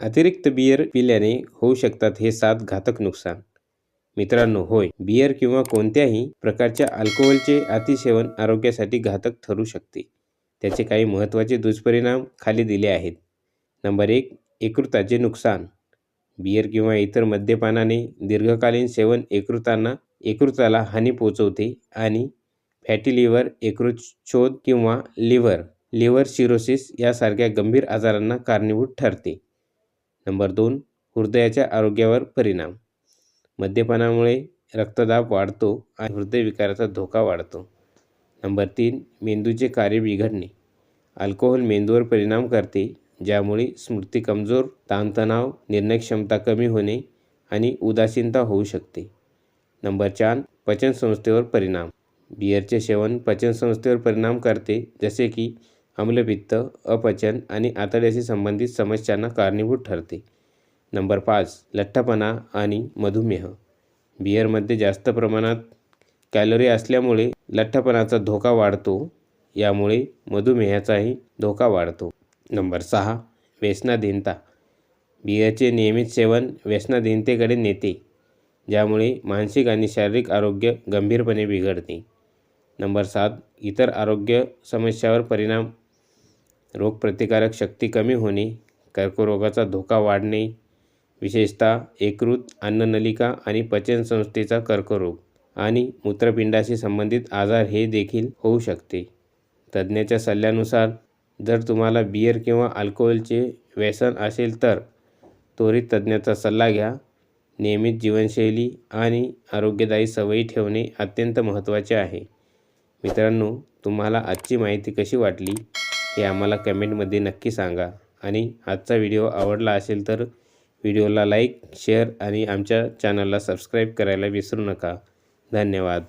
अतिरिक्त बियर पिल्याने होऊ शकतात हे सात घातक नुकसान. मित्रांनो होय बियर किंवा कोणत्याही प्रकारच्या अल्कोहोलचे अतिसेवन आरोग्यासाठी घातक ठरू शकते. त्याचे काही महत्त्वाचे दुष्परिणाम खाली दिले आहेत. नंबर एक एकृताचे नुकसान. बियर किंवा इतर मद्यपानाने दीर्घकालीन सेवन एकृतांना एकृताला हानी पोचवते आणि फॅटी लिव्हर यकृतशोध किंवा लिव्हर लिव्हर सिरोसिस यासारख्या गंभीर आजारांना कारणीभूत ठरते. नंबर दोन हृदयाच्या आरोग्यावर परिणाम. मद्यपानामुळे रक्तदाब वाढतो आणि हृदयविकाराचा धोका वाढतो. नंबर तीन मेंदूचे कार्य बिघडणे. अल्कोहोल मेंदूवर परिणाम करते ज्यामुळे स्मृती कमजोर ताणतणाव निर्णयक्षमता कमी होणे आणि उदासीनता होऊ शकते. नंबर चार पचनसंस्थेवर परिणाम. बियरचे सेवन पचनसंस्थेवर परिणाम करते जसे की आम्लपित्त अपचन आणि आतड्याशी संबंधित समस्यांना कारणीभूत ठरते. नंबर पाच लठ्ठपणा आणि मधुमेह. बियरमध्ये जास्त प्रमाणात कॅलरी असल्यामुळे लठ्ठपणाचा धोका वाढतो यामुळे मधुमेहाचाही धोका वाढतो. नंबर सहा व्यसनाधीनता. बियरचे नियमित सेवन व्यसनाधीनतेकडे नेते ज्यामुळे मानसिक आणि शारीरिक आरोग्य गंभीरपणे बिघडते. नंबर सात इतर आरोग्य समस्यावर परिणाम रोगप्रतिकारक शक्ती कमी होणे कर्करोगाचा धोका वाढणे विशेषतः एकृत अन्ननलिका आणि पचनसंस्थेचा कर्करोग आणि मूत्रपिंडाशी संबंधित आजार हे देखील होऊ शकते. तज्ज्ञाच्या सल्ल्यानुसार जर तुम्हाला बियर किंवा अल्कोहोलचे व्यसन असेल तर त्वरित तज्ज्ञाचा सल्ला घ्या. नियमित जीवनशैली आणि आरोग्यदायी सवयी ठेवणे अत्यंत महत्त्वाचे आहे. मित्रांनो तुम्हाला आजची माहिती कशी वाटली? हे आम्हाला कमेंटमध्ये नक्की सांगा. आणि आजचा व्हिडिओ आवडला असेल तर व्हिडिओला लाईक शेअर आणि आमच्या चॅनलला सबस्क्राईब करायला विसरू नका. धन्यवाद.